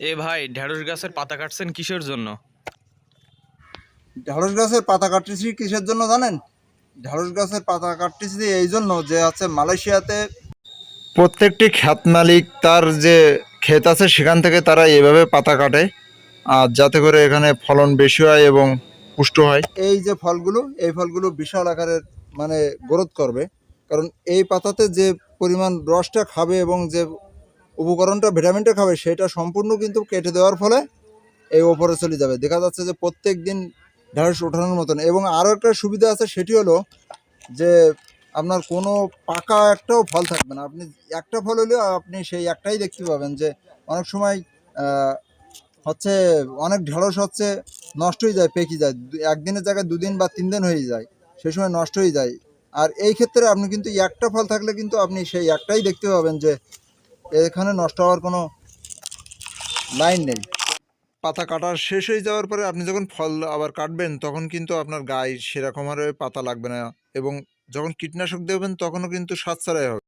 এ ভাই ঢেঁড়স গাছের পাতা কাটছেন কিসের জন্য? ঢ্যাঁড়স গাছের পাতা কাটতেছি কিসের জন্য জানেন? ঢ্যাঁড়স গাছের পাতা কাটতেছি এই জন্য যে আছে মালয়েশিয়াতে। প্রত্যেকটি খ্যাত মালিক তার যে ক্ষেত আছে সেখান থেকে তারা এভাবে পাতা কাটে আর যাতে করে এখানে ফলন বেশি হয় এবং পুষ্ট হয়। এই যে ফলগুলো এই ফলগুলো বিশাল আকারের মানে গ্রোথ করবে। কারণ এই পাতাতে যে পরিমাণ রসটা খাবে এবং যে উপকরণটা, ভিটামিনটা খাবে, সেটা সম্পূর্ণ কিন্তু কেটে দেওয়ার ফলে এই ওপরে চলে যাবে। দেখা যাচ্ছে যে প্রত্যেক দিন ঢ্যাঁড়স ওঠানোর মতন। এবং আরও একটা সুবিধা আছে, সেটি হলো যে আপনার কোনো পাকা একটাও ফল থাকবে না। আপনি একটা ফল হলেও আপনি সেই একটাই দেখতে পাবেন যে অনেক সময় হচ্ছে অনেক ঢেঁড়স হচ্ছে নষ্ট হয়ে যায়, পেকে যায়। একদিনের জায়গায় দুদিন বা তিন দিন হয়ে যায় সেই সময় নষ্ট হয়ে যায়। আর এই ক্ষেত্রে আপনি কিন্তু একটা ফল থাকলে কিন্তু আপনি সেই একটাই দেখতে পাবেন যে এখানে নষ্ট হওয়ার কোনো লাইন নেই। পাতা কাটার শেষ হয়ে যাওয়ার পরে আপনি যখন ফল আবার কাটবেন, তখন কিন্তু আপনার গায়ে সেরকম আর পাতা লাগবে না এবং যখন কীটনাশক দেবেন, তখনও কিন্তু সাতছাড়াই হবে।